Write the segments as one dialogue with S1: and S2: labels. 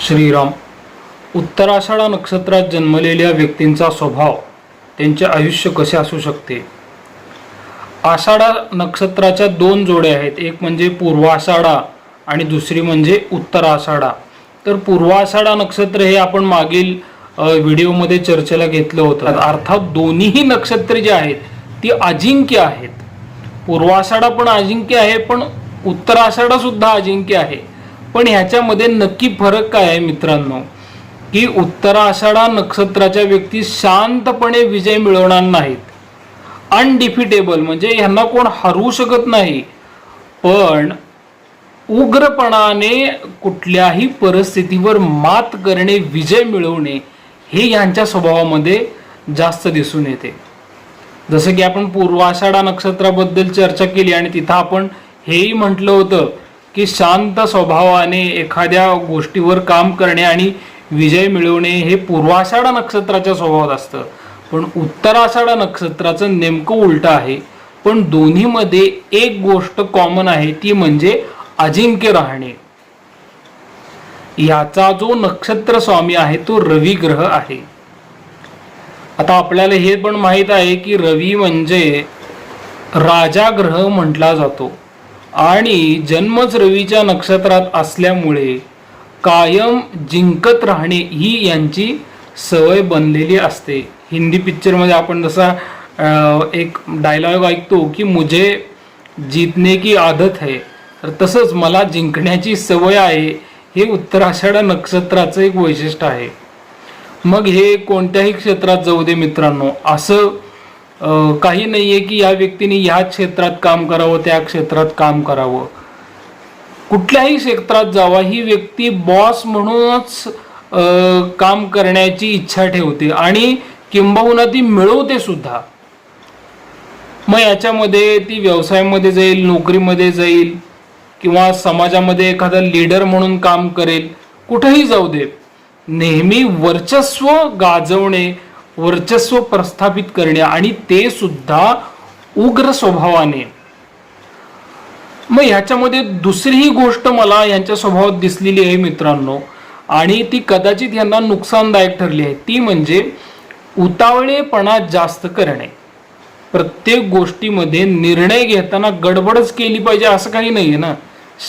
S1: श्रीराम उत्तराषाढा नक्षत्रात जन्मलेल्या व्यक्तींचा स्वभाव त्यांचे आयुष्य कसे असू शकते? आषाढा नक्षत्राच्या दोन जोड्या आहेत. एक म्हणजे पूर्वाषाढा आणि दुसरी म्हणजे उत्तराषाढा. तर पूर्वाषाढा नक्षत्र हे आपण मागील व्हिडिओमध्ये चर्चेला घेतलं होतं. अर्थात दोन्हीही नक्षत्रे जी आहेत ती अजिंक्य आहेत. पूर्वाषाढा पण अजिंक्य आहे पण उत्तराषाढा सुद्धा अजिंक्य आहे. पण ह्याच्यामध्ये नक्की फरक काय आहे मित्रांनो? की उत्तराषाढा नक्षत्राच्या व्यक्ती शांतपणे विजय मिळवणार नाहीत. अनडिफिटेबल म्हणजे यांना कोण हरवू शकत नाही. पण उग्रपणाने कुठल्याही परिस्थितीवर मात करणे विजय मिळवणे हे यांच्या स्वभावामध्ये जास्त दिसून येते. जसं की आपण पूर्वाषाढा नक्षत्राबद्दल चर्चा केली आणि तिथं आपण हेही म्हटलं होतं की शांत स्वभावाने एखाद्या गोष्टीवर काम करणे आणि विजय मिळवणे हे पूर्वाषाढा नक्षत्राच्या स्वभावात असतं. पण उत्तराषाढा नक्षत्राचं नेमकं उलटं आहे. पण दोन्हीमध्ये एक गोष्ट कॉमन आहे ती म्हणजे अजिंक्य राहणे. याचा जो नक्षत्र स्वामी आहे तो रवी ग्रह आहे. आता आपल्याला हे पण माहीत आहे की रवी म्हणजे राजा ग्रह म्हटला जातो. आणि जन्मच रवीच्या नक्षत्रात असल्यामुळे कायम जिंकत राहणे ही यांची सवय बनलेली असते. हिंदी पिक्चरमध्ये आपण जसा एक डायलॉग ऐकतो की मुझे जीतने की आदत है. तर तसंच मला जिंकण्याची सवय आहे हे उत्तराषाढा नक्षत्राचं एक वैशिष्ट्य आहे. मग हे कोणत्याही क्षेत्रात जाऊ दे मित्रांनो असं काही काही नाहीये की या व्यक्तीने ह्या क्षेत्रात काम करावं त्या क्षेत्रात काम करावं. कुठल्याही क्षेत्रात जावा ही व्यक्ती बॉस म्हणूनच अं, काम करण्याची इच्छा ठेवते आणि किंबहुना ती मिळवते सुद्धा. मग याच्यामध्ये ती व्यवसायामध्ये जाईल नोकरीमध्ये जाईल किंवा समाजामध्ये एखादा लीडर म्हणून काम करेल कुठेही जाऊ दे. नेहमी वर्चस्व गाजवणे वर्चस्व प्रस्थापित करणे आणि ते सुद्धा उग्र स्वभावाने. मग ह्याच्यामध्ये दुसरी ही गोष्ट मला यांच्या स्वभावात दिसलेली आहे मित्रांनो आणि ती कदाचित यांना नुकसानदायक ठरली आहे. ती म्हणजे उतावळेपणा जास्त करणे. प्रत्येक गोष्टीमध्ये निर्णय घेताना गडबडच केली पाहिजे असं काही नाही आहे ना.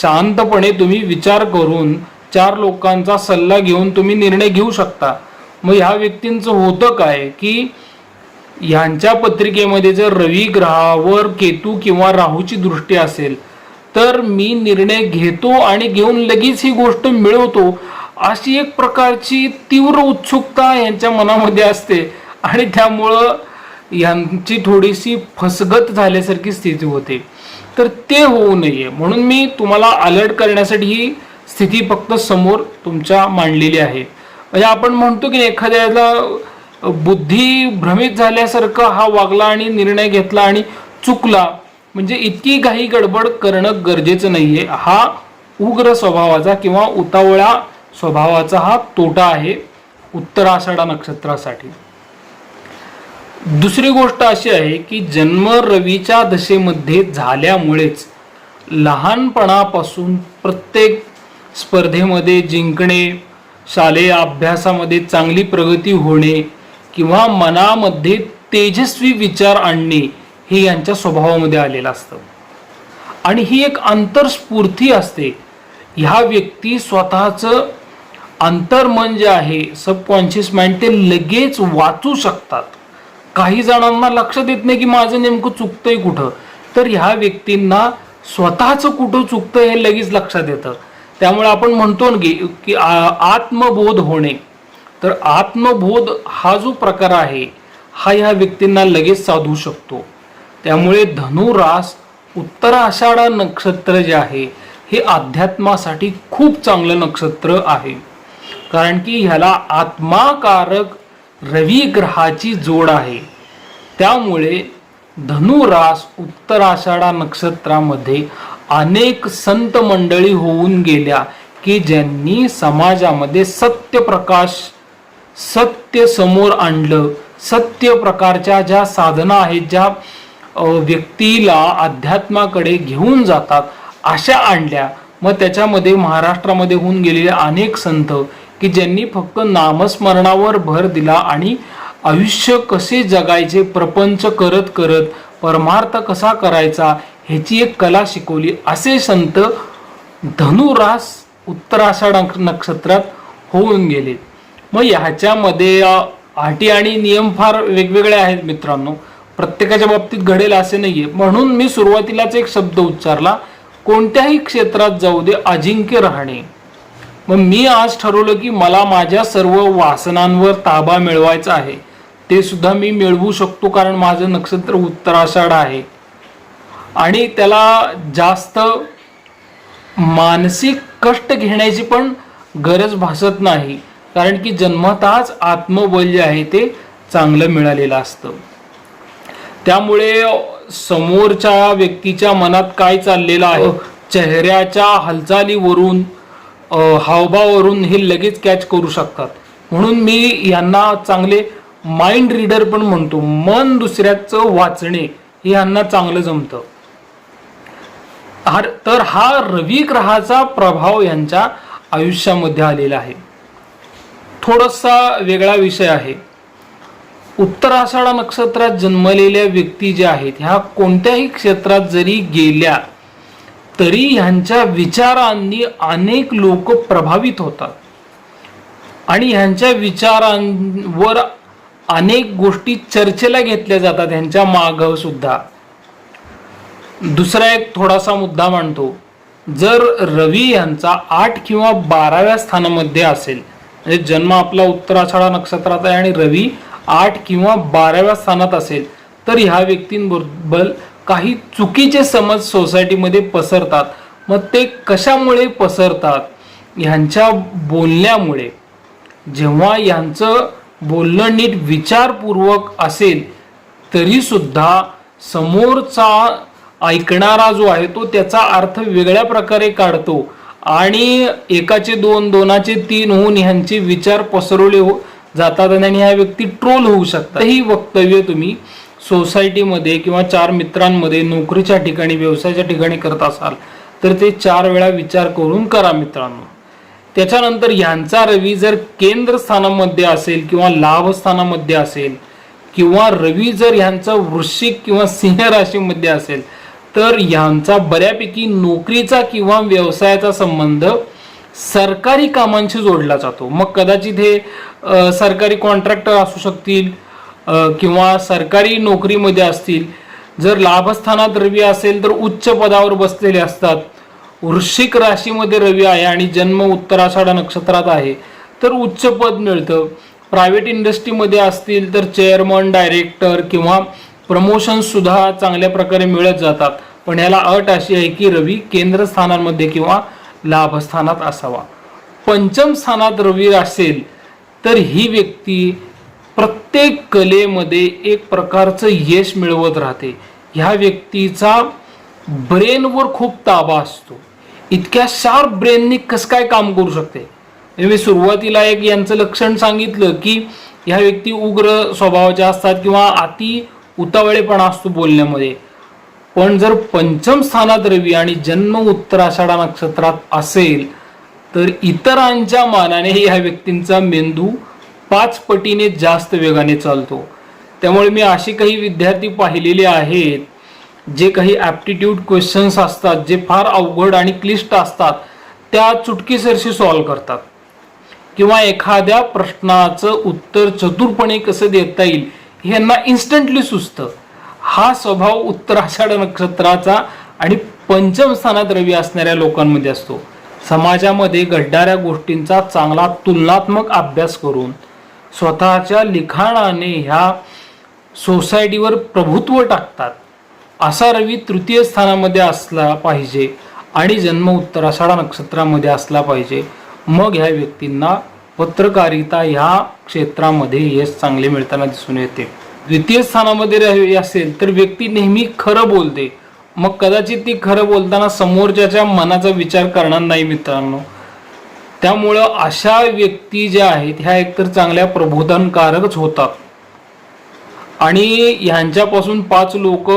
S1: शांतपणे तुम्ही विचार करून चार लोकांचा सल्ला घेऊन तुम्ही निर्णय घेऊ शकता. मग ह्या व्यक्तींचं होतं काय की ह्यांच्या पत्रिकेमध्ये जर रवी ग्रहावर केतू किंवा राहूची दृष्टी असेल तर मी निर्णय घेतो आणि घेऊन लगेच ही गोष्ट मिळवतो अशी एक प्रकारची तीव्र उत्सुकता यांच्या मनामध्ये असते. आणि त्यामुळं यांची थोडीशी फसगत झाल्यासारखी स्थिती होते. तर ते होऊ नये. म्हणून मी तुम्हाला अलर्ट करण्यासाठी ही स्थिती फक्त समोर तुमच्या मांडलेली आहे. म्हणजे आपण म्हणतो की एखाद्याला बुद्धी भ्रमित झाल्यासारखं हा वागला आणि निर्णय घेतला आणि चुकला म्हणजे इतकी काही गडबड करणं गरजेचं नाहीये. हा उग्र स्वभावाचा किंवा उतावळा स्वभावाचा हा तोटा आहे उत्तराषाढा नक्षत्रासाठी. दुसरी गोष्ट अशी आहे की जन्म रवीच्या दशेमध्ये झाल्यामुळेच लहानपणापासून प्रत्येक स्पर्धेमध्ये जिंकणे शालेय अभ्यासामध्ये चांगली प्रगती होणे किंवा मनामध्ये तेजस्वी विचार आणणे हे यांच्या स्वभावामध्ये आलेलं असतं. आणि ही एक अंतरस्फूर्ती असते. ह्या व्यक्ती स्वतःचं अंतर्मन जे आहे सबकॉन्शियस माइंड ते लगेच वाचू शकतात. काही जणांना लक्षात येत नाही की माझं नेमकं चुकतंय कुठं. तर ह्या व्यक्तींना स्वतःचं कुठं चुकतं हे लगेच लक्षात येतं. त्यामुळे आपण म्हणतो ना की की आ- आत्मबोध होणे. तर आत्मबोध हा जो प्रकार आहे हा ह्या व्यक्तींना लगेच साधू शकतो. त्यामुळे धनुरास उत्तराषाढा नक्षत्र जे आहे हे अध्यात्मासाठी खूप चांगलं नक्षत्र आहे. कारण की ह्याला आत्माकारक रवी ग्रहाची जोड आहे. त्यामुळे धनुरास उत्तराषाढा नक्षत्रामध्ये अनेक संत मंडळी होऊन गेल्या की ज्यांनी समाजामध्ये सत्य प्रकाश सत्य समोर आणलं. सत्य प्रकारच्या ज्या साधना आहेत ज्या व्यक्तीला अध्यात्माकडे घेऊन जातात अशा आणल्या. मग त्याच्यामध्ये महाराष्ट्रामध्ये होऊन गेलेले अनेक संत की ज्यांनी फक्त नामस्मरणावर भर दिला आणि आयुष्य कसे जगायचे प्रपंच करत करत परमार्थ कसा करायचा ह्याची एक कला शिकवली. असे संत धनुरास उत्तराषाढ नक्षत्रात होऊन गेले. मग ह्याच्यामध्ये अटी आणि नियम फार वेगवेगळे आहेत मित्रांनो. प्रत्येकाच्या बाबतीत घडेल असे नाहीये. म्हणून मी सुरुवातीलाच एक शब्द उच्चारला कोणत्याही क्षेत्रात जाऊ दे अजिंक्य राहणे. मग मी आज ठरवलं की मला माझ्या सर्व वासनांवर ताबा मिळवायचा आहे. ते सुद्धा मी मिळवू शकतो कारण माझं नक्षत्र उत्तराषाढ आहे. आणि त्याला जास्त मानसिक कष्ट घेण्याची पण गरज भासत नाही. कारण की जन्मताच आत्मबल जे आहे ते चांगलं मिळालेलं असतं. त्यामुळे समोरच्या व्यक्तीच्या मनात काय चाललेलं आहे? चेहऱ्याच्या हालचालीवरून हावभावावरून हे लगेच कॅच करू शकतात. म्हणून मी यांना चांगले माइंड रीडर पण म्हणतो. मन दुसऱ्याचं वाचणे हे यांना चांगलं जमतं. तर हा रवी ग्रहाचा प्रभाव यांच्या आयुष्यामध्ये आलेला आहे. थोडासा वेगळा विषय आहे. उत्तराषाढा नक्षत्रात जन्मलेल्या व्यक्ती ज्या आहेत ह्या कोणत्याही क्षेत्रात जरी गेल्या तरी ह्यांच्या विचारांनी अनेक लोक प्रभावित होतात. आणि ह्यांच्या विचारांवर अनेक गोष्टी चर्चेला घेतल्या जातात ह्यांच्या मागं सुद्धा. दुसरा एक थोडासा मुद्दा मांडतो जर रवी यांचा आठ किंवा बाराव्या स्थानामध्ये असेल म्हणजे जन्म आपला उत्तराषाढा नक्षत्रात आहे आणि रवी आठ किंवा बाराव्या स्थानात असेल तर ह्या व्यक्तींबरोबर काही चुकीचे समज सोसायटीमध्ये पसरतात. मग ते कशामुळे पसरतात? ह्यांच्या बोलण्यामुळे. जेव्हा यांचं बोलणं नीट विचारपूर्वक असेल तरीसुद्धा समोरचा ऐकणारा जो आहे तो त्याचा अर्थ वेगळ्या प्रकारे काढतो आणि एकाचे दोन दोनाचे तीन होऊन ह्यांचे विचार पसरवले हो जातात आणि ह्या व्यक्ती ट्रोल होऊ शकतात. ही वक्तव्य तुम्ही सोसायटीमध्ये किंवा चार मित्रांमध्ये नोकरीच्या ठिकाणी व्यवसायाच्या ठिकाणी करत असाल तर ते चार वेळा विचार करून करा मित्रांनो. त्याच्यानंतर यांचा रवी जर केंद्र स्थानामध्ये असेल किंवा लाभ स्थानामध्ये असेल किंवा रवी जर यांचा वृश्चिक किंवा सिंह राशीमध्ये असेल तर यांचा बऱ्यापैकी नोकरीचा किंवा व्यवसायाचा संबंध सरकारी कामांशी जोडला जातो. मग कदाचित हे सरकारी कॉन्ट्रॅक्टर असू शकतील किंवा सरकारी नोकरीमध्ये असतील. जर लाभस्थानात रवी असेल तर उच्च पदावर बसलेले असतात. वृश्चिक राशीमध्ये रवी आहे आणि जन्म उत्तराषाढा नक्षत्रात आहे. तर उच्च पद मिळतं. प्रायव्हेट इंडस्ट्रीमध्ये असतील तर चेअरमन डायरेक्टर किंवा प्रमोशनसुद्धा चांगल्या प्रकारे मिळत जातात. पण याला अट अशी आहे की रवी केंद्रस्थानांमध्ये किंवा लाभस्थानात असावा. पंचम स्थानात रवी असेल तर ही व्यक्ती प्रत्येक कलेमध्ये एक प्रकारचं यश मिळवत राहते. ह्या व्यक्तीचा ब्रेनवर खूप ताबा असतो. इतक्या शार्प ब्रेननी कसं काय काम करू शकते? म्हणजे मी सुरुवातीला एक यांचं लक्षण सांगितलं की ह्या व्यक्ती उग्र स्वभावाच्या असतात किंवा अति उतावळेपणा असतो बोलण्यामध्ये. पण जर पंचम स्थानात रवी आणि जन्म उत्तर आषाढा नक्षत्रात असेल तर इतरांच्या मानाने ह्या व्यक्तींचा मेंदू पाच पटीने जास्त वेगाने चालतो. त्यामुळे मी अशी काही विद्यार्थी पाहिलेले आहेत जे काही ॲप्टिट्यूड क्वेश्चन्स असतात जे फार अवघड आणि क्लिष्ट असतात त्या चुटकीसरशी सॉल्व्ह करतात. किंवा एखाद्या प्रश्नाचं उत्तर चतुरपणे कसं देता येईल ह्यांना इन्स्टंटली सुचतं. हा स्वभाव उत्तराषाढ नक्षत्राचा आणि पंचम स्थानात रवी असणाऱ्या लोकांमध्ये असतो. समाजामध्ये घडणाऱ्या गोष्टींचा चांगला तुलनात्मक अभ्यास करून स्वतःच्या लिखाणाने ह्या सोसायटीवर प्रभुत्व टाकतात. असा रवी तृतीय स्थानामध्ये असला पाहिजे आणि जन्म उत्तर आषाढा नक्षत्रामध्ये असला पाहिजे मग ह्या व्यक्तींना पत्रकारिता ह्या क्षेत्रामध्ये यश चांगले मिळताना दिसून येते. द्वितीय स्थानामध्ये रवी असेल तर व्यक्ती नेहमी खरं बोलते. मग कदाचित ती खरं बोलताना समोरच्याच्या मनाचा विचार करणार नाही मित्रांनो. त्यामुळं अशा व्यक्ती ज्या आहेत ह्या एकतर चांगल्या प्रबोधनकारकच होतात. आणि ह्यांच्यापासून पाच लोक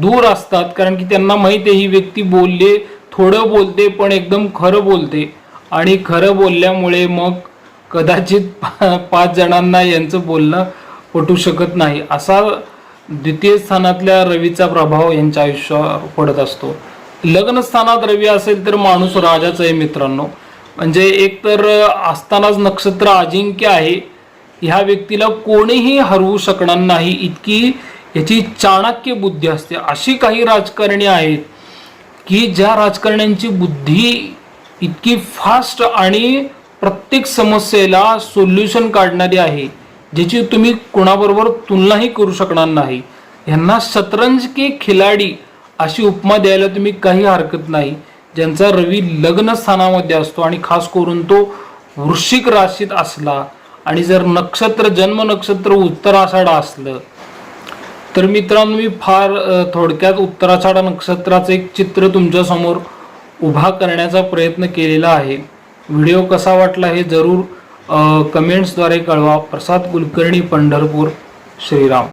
S1: दूर असतात. कारण की त्यांना माहीत आहे ही व्यक्ती बोलले थोडं बोलते पण एकदम खरं बोलते. आणि खरं बोलल्यामुळे मग कदाचित पा- पाच जणांना यांचं बोलणं पटू शकत नाही. असा द्वितीय स्थानातल्या रवीचा प्रभाव यांच्या आयुष्यावर पडत असतो. लग्नस्थानात रवी असेल तर माणूस राजाच आहे मित्रांनो. म्हणजे एक तर असतानाच नक्षत्र अजिंक्य आहे. ह्या व्यक्तीला कोणीही हरवू शकणार नाही. इतकी याची चाणक्य बुद्धी असते. अशी काही राजकारणी आहेत की ज्या राजकारण्यांची बुद्धी इतकी फास्ट आणि प्रत्येक समस्येला सोल्युशन काढणारी आहे ज्याची तुम्ही कोणाबरोबर तुलनाही करू शकणार नाही. यांना शतरंज के खिलाडी अशी उपमा द्यायला तुम्ही काही हरकत नाही. ज्यांचा रवी लग्न स्थानामध्ये असतो आणि खास करून तो वृश्चिक राशीत असला आणि जर नक्षत्र जन्म नक्षत्र उत्तराषाढ असलं तर मित्रांनो मी फार थोडक्यात उत्तराषाढ नक्षत्राचं एक चित्र तुमच्यासमोर उभा करण्याचा प्रयत्न केलेला आहे. व्हिडिओ कसा वाटला हे जरूर कमेंट्सद्वारे कळवा. प्रसाद कुलकर्णी पंढरपूर श्रीराम.